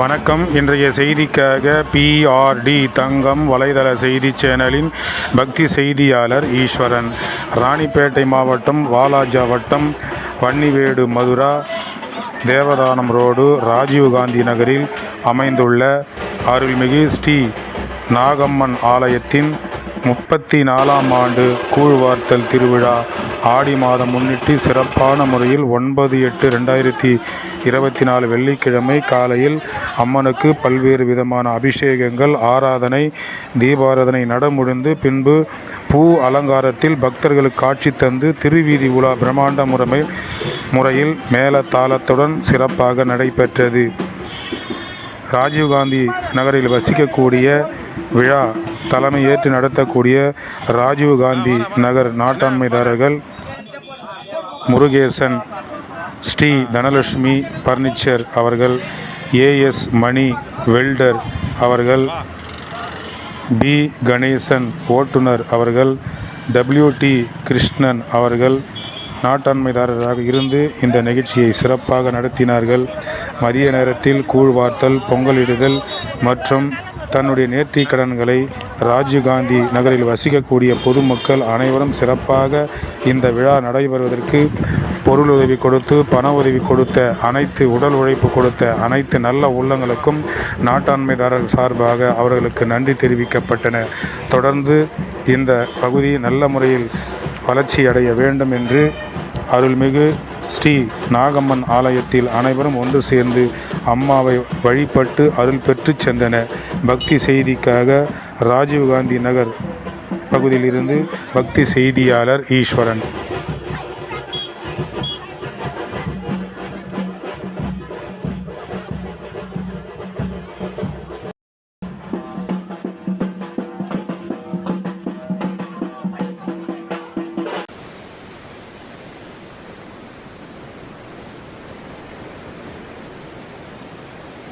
வணக்கம். இன்றைய செய்திக்காக பிஆர்டி தங்கம் வலைதள செய்தி சேனலின் பக்தி செய்தியாளர் ஈஸ்வரன். ராணிப்பேட்டை மாவட்டம் வாலாஜா வட்டம் வன்னிவேடு மதுரா தேவதானம் ரோடு ராஜீவ்காந்தி நகரில் அமைந்துள்ள அருள்மிகு ஸ்ரீ நாகம்மன் ஆலயத்தின் முப்பத்தி நாலாம் ஆண்டு கூழ்வார்த்தல் திருவிழா ஆடி மாதம் முன்னிட்டு சிறப்பான முறையில் ஒன்பது எட்டு ரெண்டாயிரத்தி இருபத்தி நாலு வெள்ளிக்கிழமை காலையில் அம்மனுக்கு பல்வேறு விதமான அபிஷேகங்கள் ஆராதனை தீபாராதனை நடமுடிந்து பின்பு பூ அலங்காரத்தில் பக்தர்களுக்கு காட்சி தந்து திருவீதி உலா பிரம்மாண்ட முறைமை முறையில் மேல தாளத்துடன் சிறப்பாக நடைபெற்றது. ராஜீவ்காந்தி நகரில் வசிக்கக்கூடிய விழா தலைமை ஏற்று நடத்தக்கூடிய ராஜீவ்காந்தி நகர் நாட்டாண்மைதாரர்கள் முருகேசன் ஸ்ரீ தனலட்சுமி பர்னிச்சர் அவர்கள் ஏஎஸ் மணி வெல்டர் அவர்கள் பி கணேசன் ஓட்டுநர் அவர்கள் டபிள்யூடி கிருஷ்ணன் அவர்கள் நாட்டாண்மைதாரராக இருந்து இந்த நிகழ்ச்சியை சிறப்பாக நடத்தினார்கள். மதிய நேரத்தில் கூழ்வார்த்தல் பொங்கலிடுதல் மற்றும் தன்னுடைய நேர்த்திக் கடன்களை ராஜீவ்காந்தி நகரில் வசிக்கக்கூடிய பொதுமக்கள் அனைவரும் சிறப்பாக இந்த விழா நடைபெறுவதற்கு பொருள் உதவி கொடுத்து பண உதவி கொடுத்த அனைத்து உடல் உழைப்பு கொடுத்த அனைத்து நல்ல உள்ளங்களுக்கும் நாட்டாண்மைதாரர் சார்பாக அவர்களுக்கு நன்றி தெரிவிக்கப்பட்டன. தொடர்ந்து இந்த பகுதி நல்ல முறையில் வளர்ச்சி அடைய வேண்டும் என்று அருள்மிகு ஸ்ரீ நாகம்மன் ஆலயத்தில் அனைவரும் ஒன்று சேர்ந்து அம்மாவை வழிபட்டு அருள் பெற்று சென்றனர். பக்தி செய்திக்காக ராஜீவ்காந்தி நகர் பகுதியிலிருந்து பக்தி செய்தியாளர் ஈஸ்வரன்.